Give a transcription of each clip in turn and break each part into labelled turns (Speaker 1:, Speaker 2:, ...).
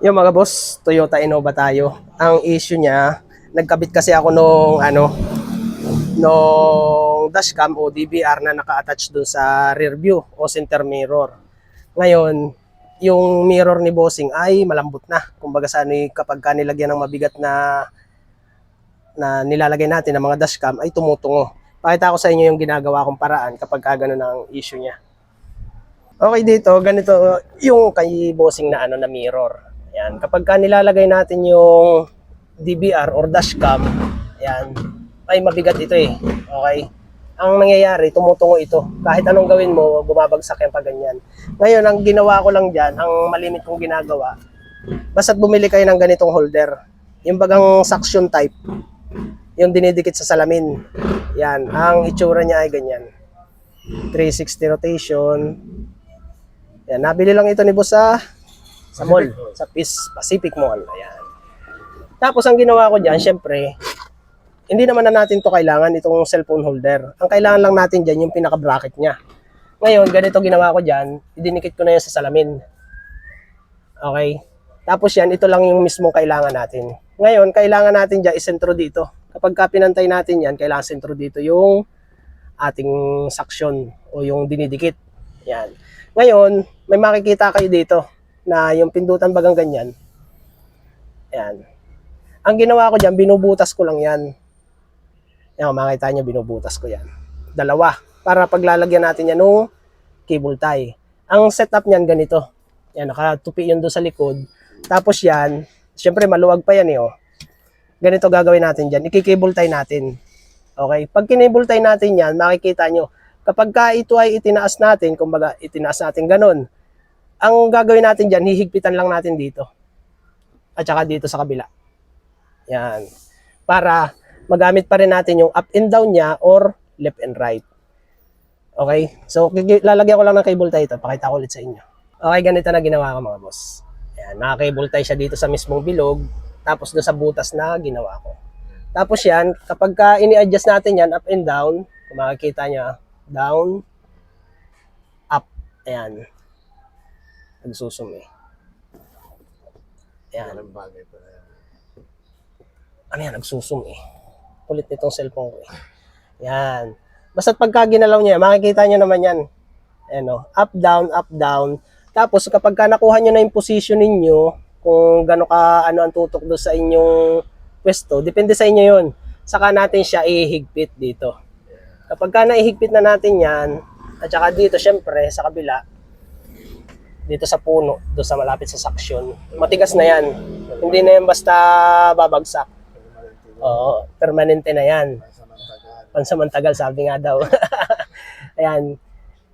Speaker 1: Yung mga boss, Toyota Innova tayo. Ang issue niya, nagkabit kasi ako nung ano, nung dashcam o DVR na naka-attach dun sa rear view o center mirror. Ngayon, yung mirror ni Bossing ay malambot na. Kumbaga sa ano, kapag ka nilagyan ng mabigat na na nilalagay natin ng mga dashcam ay tumutungo. Pakita ko sa inyo yung ginagawa kong paraan kapag ka ganun ang issue niya. Okay dito, ganito yung kay bossing na ano na mirror. Yan, kapag ka nilalagay natin yung DVR or dashcam, yan, ay mabigat ito eh. Okay? Ang nangyayari, tumutungo ito. Kahit anong gawin mo, bumabagsak yan pag ganyan. Ngayon, ang ginawa ko lang dyan, ang malimit kong ginagawa, basta't bumili kayo ng ganitong holder. Yung bagang suction type, yung dinidikit sa salamin. Yan, ang itsura niya ay ganyan. 360 rotation, yan, nabili lang ito ni Boss sa sa mall, sa Peace Pacific Mall. Ayan. Tapos ang ginawa ko diyan, syempre, hindi naman na natin to kailangan itong cellphone holder. Ang kailangan lang natin diyan yung pinaka-bracket niya. Ngayon, ganito ginawa ko diyan, idinikit ko na yan sa salamin. Okay? Tapos yan, ito lang yung mismong kailangan natin. Ngayon, kailangan natin diyan isentro dito. Kapag ka pinantay natin yan, kailangan sentro dito yung ating suction o yung dinidikit. Yan. Ngayon, may makikita kayo dito na yung pindutan bagang ganyan. Yan. Ang ginawa ko dyan, binubutas ko lang yan. Yan, makita nyo, binubutas ko yan. Dalawa. Para paglalagyan natin yan ng cable tie. Ang setup niyan ganito. Yan, nakatupi yun doon sa likod. Tapos yan, syempre maluwag pa yan eh, oh. Ganito gagawin natin dyan. Ikikable tie natin. Okay? Pag kinable tie natin yan, makikita nyo, kapag ka ito ay itinaas natin, kumbaga itinaas natin ganun, ang gagawin natin dyan, hihigpitan lang natin dito. At saka dito sa kabila. Yan. Para magamit pa rin natin yung up and down niya or left and right. Okay? So, lalagyan ko lang ng cable tie ito. Pakita ko ulit sa inyo. Okay, ganito na ginawa ko mga boss. Yan, naka-cable tie siya dito sa mismong bilog. Tapos doon sa butas na ginawa ko. Tapos yan, kapag ka ini-adjust natin yan, up and down, kung makikita nyo, down, up, ayan. Nagsusum eh. Ayan.
Speaker 2: Walang bagay pa.
Speaker 1: Ano yan, nagsusum eh. Kulit nitong cellphone ko eh. Yan. Basta pagka ginalaw niya, makikita nyo naman yan. Ano, up, down, up, down. Tapos kapag ka nakuha nyo na yung position ninyo, kung gano'n ka, ano ang tutok doon sa inyong pwesto, depende sa inyo yun. Saka natin siya ihigpit dito. Kapag ka naihigpit na natin yan, at saka dito syempre sa kabila, dito sa puno, doon sa malapit sa suction, matigas na yan. Hindi na yan basta babagsak. Oo, permanente na yan.
Speaker 2: Samantagal.
Speaker 1: Pansamantagal, sabi nga daw. Ayan.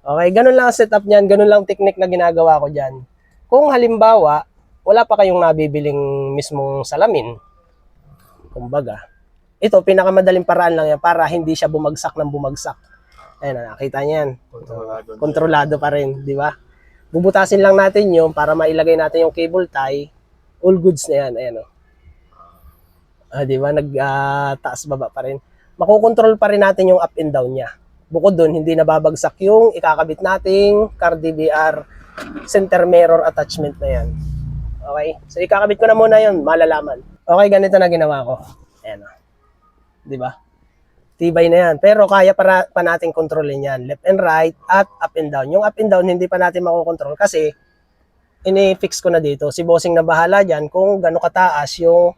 Speaker 1: Okay, ganun lang ang setup niyan, ganun lang ang technique na ginagawa ko diyan. Kung halimbawa, wala pa kayong nabibiling mismong salamin, kumbaga, ito, pinakamadaling paraan lang yan para hindi siya bumagsak ng bumagsak. Ayan, nakita niyo yan.
Speaker 2: Kontrolado.
Speaker 1: Kontrolado pa rin, di ba? Bubutasin lang natin yung para mailagay natin yung cable tie. All goods na yan, ayan o. Ah, di ba? Nag ah, taas baba pa rin. Makokontrol pa rin natin yung up and down niya. Bukod doon, hindi nababagsak yung ikakabit nating car DVR center mirror attachment na yan. Okay? So ikakabit ko na muna yun, malalaman. Okay, ganito na ginawa ko. Ayan o. Di ba? Tibay na yan. Pero kaya para pa natin kontrolin yan. Left and right at up and down. Yung up and down, hindi pa natin makokontrol kasi ini-fix ko na dito. Si bossing na bahala dyan kung gano'ng kataas yung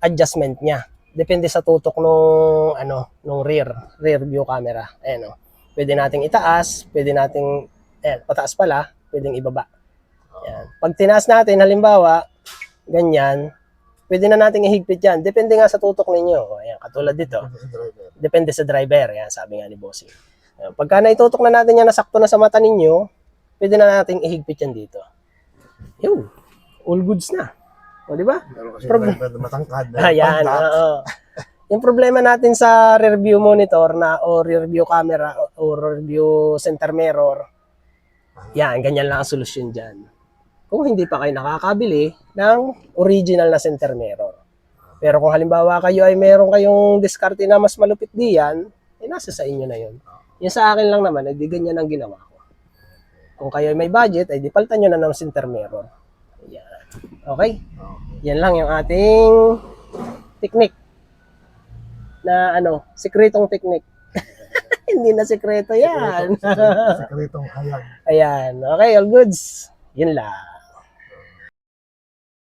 Speaker 1: adjustment niya. Depende sa tutok nung ano, nung rear, rear view camera. Ayan o. Pwede nating itaas, pwede nating, ayan, pataas pala, pwedeng ibaba. Ayan. Pag tinaas natin, halimbawa, ganyan, pwede na nating ihigpit yan. Depende nga sa tutok ninyo. Ayan, katulad dito. Depende sa driver. Yan, sabi nga ni Bossing. Ayan, Pagka naitutok na natin yan, nasakto na sa mata ninyo, pwede na nating ihigpit yan dito. Yun. All goods na. O, di ba? Problem-
Speaker 2: matangkad. na
Speaker 1: Ayan, oo. Yung problema natin sa rear view monitor na o rear view camera o rear view center mirror, yan, ganyan lang ang solusyon dyan. Kung hindi pa kayo nakakabili ng original na center mirror. Pero kung halimbawa kayo ay meron kayong diskarte na mas malupit diyan, eh nasa sa inyo na yun. Yung sa akin lang naman, eh, di ganyan ang ginawa ko. Kung kayo ay may budget, ay di paltan nyo na ng center mirror. Yan.
Speaker 2: Okay?
Speaker 1: Yan lang yung ating technique na ano, sikretong technique. Hindi na sikreto yan.
Speaker 2: Sekretong hayag.
Speaker 1: Ayan. Okay, all goods. Yun lang.